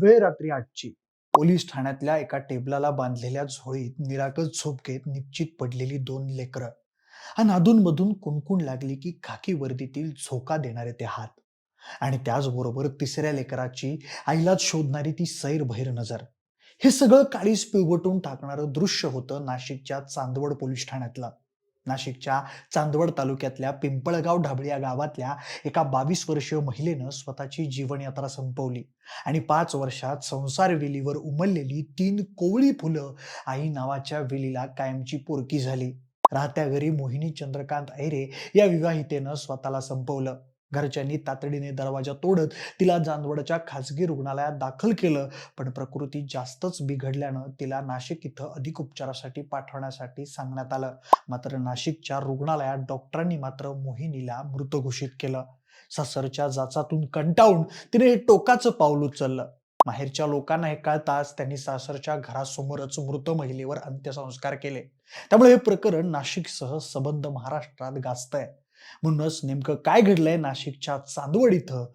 वेळ रात्री आठची. पोलीस ठाण्यातल्या एका टेबलाला बांधलेल्या झोळीत निरागस झोप घेत निश्चित पडलेली दोन लेकरं. आणि अधूनमधून कुणकुण लागली की खाकी वर्दीतील झोका देणारे ते हात. आणि त्याचबरोबर तिसऱ्या लेकराची आईलाच शोधणारी ती सैर बहिर नजर. हे सगळं काळीस पिळवटून टाकणारं दृश्य होतं नाशिकच्या चांदवड पोलीस ठाण्यातलं. नाशिकच्या चांदवड तालुक्यातल्या पिंपळगाव ढाबळी या गावातल्या एका बावीस वर्षीय महिलेनं स्वतःची जीवनयात्रा संपवली आणि पाच वर्षात संसार वेलीवर उमललेली तीन कोवळी फुलं आई नावाच्या वेलीला कायमची पोरकी झाली. राहत्या घरी मोहिनी चंद्रकांत ऐरे या विवाहितेनं स्वतःला संपवलं. घरच्यांनी तातडीने दरवाजा तोडत तिला चांदवडच्या खासगी रुग्णालयात दाखल केलं. पण प्रकृती जास्तच बिघडल्यानं तिला नाशिक इथं अधिक उपचारासाठी पाठवण्यासाठी सांगण्यात आलं. मात्र नाशिकच्या रुग्णालयात डॉक्टरांनी मात्र मोहिनीला मृत घोषित केलं. सासरच्या जाचातून कंटाळून तिने हे टोकाचं पाऊल उचललं. माहेरच्या लोकांना हे कळताच त्यांनी सासरच्या घरासमोरच मृत महिलेवर अंत्यसंस्कार केले. त्यामुळे हे प्रकरण नाशिकसह सबंध महाराष्ट्रात गाजतंय. म्हणूनच नेमकं काय घडलंय नाशिकच्या चांदवड इथं?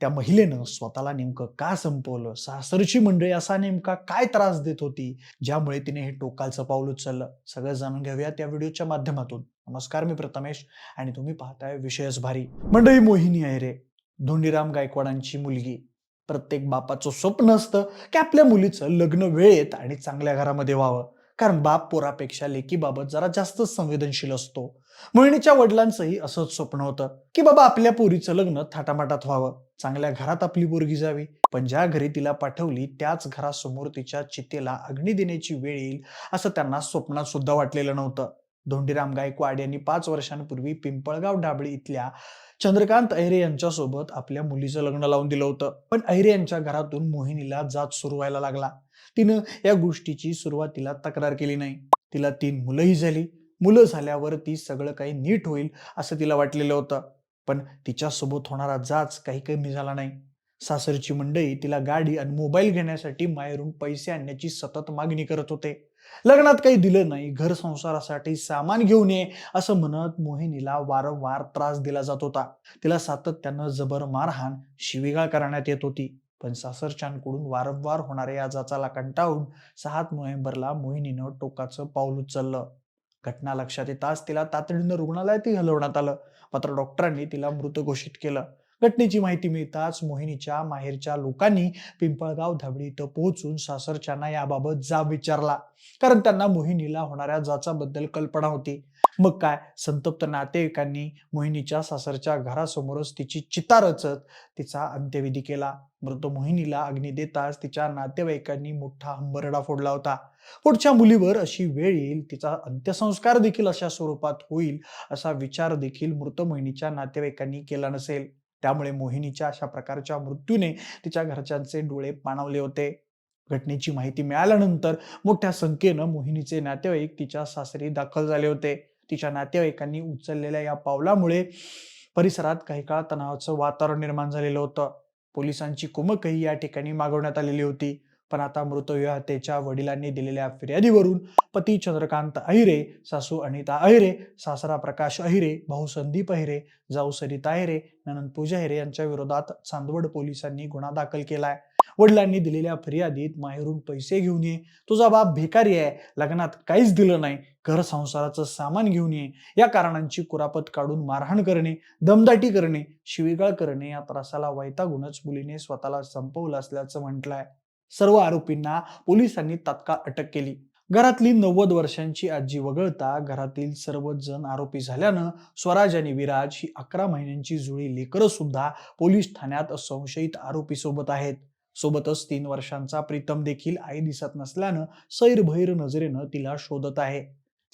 त्या महिलेनं स्वतःला नेमकं का संपवलं? सासरची मंडळी असा नेमका काय त्रास देत होती? ज्यामुळे तिने हे टोकालचं पाऊल उचललं. सगळं जाणून घेऊया त्या व्हिडिओच्या माध्यमातून. नमस्कार मी प्रथमेश आणि तुम्ही पाहताय विषयच भारी. मंडळी मोहिनी आहे रे. धोंडीराम गायकवाडांची मुलगी. प्रत्येक बापाचं स्वप्न असतं की आपल्या मुलीचं लग्न वेळेत आणि चांगल्या घरामध्ये व्हावं. कारण बाप पोरापेक्षा लेकीबाबत जरा जास्तच संवेदनशील असतो. मोहिनीच्या वडिलांचंही असंच स्वप्न होतं की बाबा आपल्या पोरीचं लग्न थाटामाटात व्हावं. चांगल्या घरात आपली पोरगी जावी. पण ज्या घरी तिला पाठवली त्याच घरासमोर तिच्या चितेला अग्नी देण्याची वेळ येईल असं त्यांना स्वप्नात सुद्धा वाटलेलं नव्हतं. धोंडीराम गायकवाड यांनी पाच वर्षांपूर्वी पिंपळगाव डाबळी इथल्या चंद्रकांत अहिरे यांच्यासोबत आपल्या मुलीचं लग्न लावून दिलं होतं. पण अहिरे यांच्या घरातून मोहिनीला जात सुरू व्हायला लागला. तिनं या गोष्टीची सुरुवातीला तक्रार केली नाही. तिला तीन मुलंही झाली. मुलं झाल्यावर ती सगळं काही नीट होईल असं तिला वाटलेलं होतं. पण तिच्यासोबत होणारा जाच काही कमी झाला नाही. सासरची मंडळी तिला गाडी आणि मोबाईल घेण्यासाठी माहेरून पैसे आणण्याची सतत मागणी करत होते. लग्नात काही दिलं नाही घर संसारासाठी सामान घेऊन ये असं म्हणत मोहिनीला वारंवार त्रास दिला जात होता. तिला सातत्यानं जबर मारहाण शिवीगाळ करण्यात येत होती. पण सासरच्यांकडून वारंवार होणाऱ्या या जाचाला कंटाळून सात नोव्हेंबरला मोहिनीनं टोकाचं पाऊल उचललं. घटना लक्षात येताच तिला तातडीनं रुग्णालयातही हलवण्यात आलं. मात्र डॉक्टरांनी तिला मृत घोषित केलं. घटनेची माहिती मिळताच मोहिनीच्या माहेरच्या लोकांनी पिंपळगाव धाबडी इथं पोहोचून सासरच्यांना याबाबत जाब विचारला. कारण त्यांना मोहिनीला होणाऱ्या जाचाबद्दल कल्पना होती. मग काय? संतप्त नातेवाईकांनी मोहिनीच्या सासरच्या घरासमोरच तिची चिता रचत तिचा अंत्यविधी केला. मृत मोहिनीला अग्नी देताच तिच्या नातेवाईकांनी मोठा हंबरडा फोडला होता. पुढच्या मुलीवर अशी वेळ येईल तिचा अंत्यसंस्कार देखील अशा स्वरूपात होईल असा विचार देखील मृत मोहिनीच्या नातेवाईकांनी केला नसेल. त्यामुळे मोहिनीच्या अशा प्रकारच्या मृत्यूने तिच्या घरच्यांचे डोळे पाणावले होते. घटनेची माहिती मिळाल्यानंतर मोठ्या संख्येनं मोहिनीचे नातेवाईक तिच्या सासरी दाखल झाले होते. तिच्या नातेवाईकांनी उचललेल्या या पावलामुळे परिसरात काही काळ तणावाचं वातावरण निर्माण झालेलं होतं. पोलिसांची कुमकही या ठिकाणी मागवण्यात आलेली होती. पण आता मृत विवाहतेच्या वडिलांनी दिलेल्या फिर्यादीवरून पती चंद्रकांत अहिरे सासू अनिता अहिरे सासरा प्रकाश अहिरे भाऊ संदीप अहिरे जाऊ सरिता अहिरे ननंद पूजा अहिरे यांच्या विरोधात चांदवड पोलिसांनी गुन्हा दाखल केलाय. वडिलांनी दिलेल्या फिर्यादीत माहेरून पैसे घेऊन ये. तुझा बाप भिकारी आहे. लग्नात काहीच दिलं नाही. घर संसाराचं सामान घेऊन ये. या कारणांची कुरापत काढून मारहाण करणे दमदाटी करणे शिवीगाळ करणे या त्रासाला वैतागूनच मुलीने स्वतःला संपवलं असल्याचं म्हटलंय. सर्व आरोपींना पोलिसांनी तात्काळ अटक केली. घरातली नव्वद वर्षांची आजी वगळता घरातील सर्वच जण आरोपी झाल्यानं स्वराज आणि विराज ही अकरा महिन्यांची जुळी लेकरं सुद्धा पोलीस ठाण्यात संशयित आरोपी सोबत आहेत. सोबतच तीन वर्षांचा प्रीतम देखील आई दिसत नसल्यानं सैरभैर नजरेनं तिला शोधत आहे.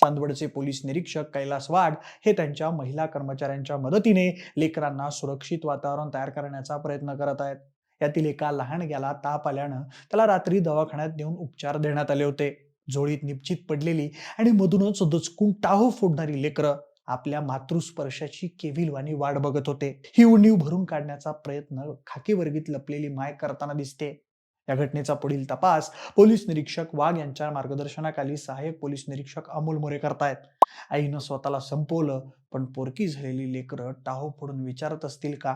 चांदवडचे पोलीस निरीक्षक कैलास वाघ हे त्यांच्या महिला कर्मचाऱ्यांच्या मदतीने लेकरांना सुरक्षित वातावरण तयार करण्याचा प्रयत्न करत आहेत. यातील एका लहानग्याला ताप आल्यानं त्याला रात्री दवाखान्यात नेऊन उपचार देण्यात आले होते. जोळीत निश्चित पडलेली आणि मधूनच दचकून टाहो फोडणारी लेकरं आपल्या मातृस्पर्शाची केविलवाणी वाट बघत होते. ही उणीव भरून काढण्याचा प्रयत्न खाकीवर्गीत लपलेली माय करताना दिसते. या घटनेचा पुढील तपास पोलीस निरीक्षक वाघ यांच्या मार्गदर्शनाखाली सहाय्यक पोलीस निरीक्षक अमोल मोरे करतायत. आईनं स्वतःला संपवलं पण पोरकी झालेली लेकरं टाहो फोडून विचारत असतील का?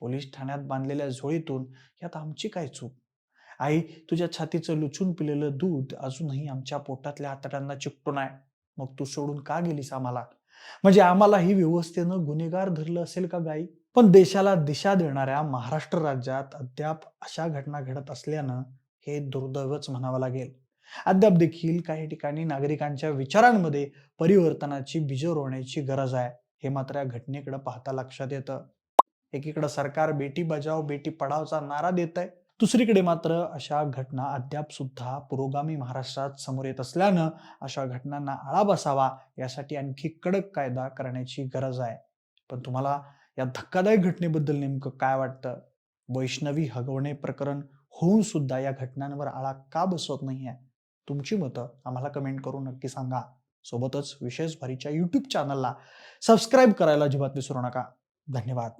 पोलीस ठाण्यात बांधलेल्या झोळीतून यात आमची काय चूक? आई तुझ्या छातीचं लुचून पिलेलं दूध अजूनही आमच्या पोटातल्या आतड्यांना चिकटून आहे मग तू सोडून का गेलीस आम्हाला? म्हणजे आम्हाला ही व्यवस्थेनं गुन्हेगार धरलं असेल का गाई? पण देशाला दिशा देणाऱ्या महाराष्ट्र राज्यात अद्याप अशा घटना घडत असल्यानं हे दुर्दैवच म्हणावं लागेल. अद्याप देखील काही ठिकाणी नागरिकांच्या विचारांमध्ये परिवर्तनाची बीज रोवण्याची गरज आहे. हे मात्र या घटनेकडे पाहता लक्षात येतं. एकीकडे सरकार बेटी बचाव बेटी पढावचा नारा देत आहे दुसरीकडे मात्र अशा घटना अद्याप सुद्धा पुरोगामी महाराष्ट्रात समोर येत असल्यानं अशा घटनांना आळा बसावा यासाठी आणखी कडक कायदा करण्याची गरज आहे. पण तुम्हाला या धक्कादायक घटनेबद्दल नेमकं काय वाटतं? वैष्णवी हगवणे प्रकरण होऊन सुद्धा या घटनांवर आळा का बसवत नाही आहे तुमची मतं आम्हाला कमेंट करून नक्की सांगा. सोबतच विशेष भरीच्या यूट्यूब चॅनलला सबस्क्राईब करायला अजिबात विसरू नका. धन्यवाद.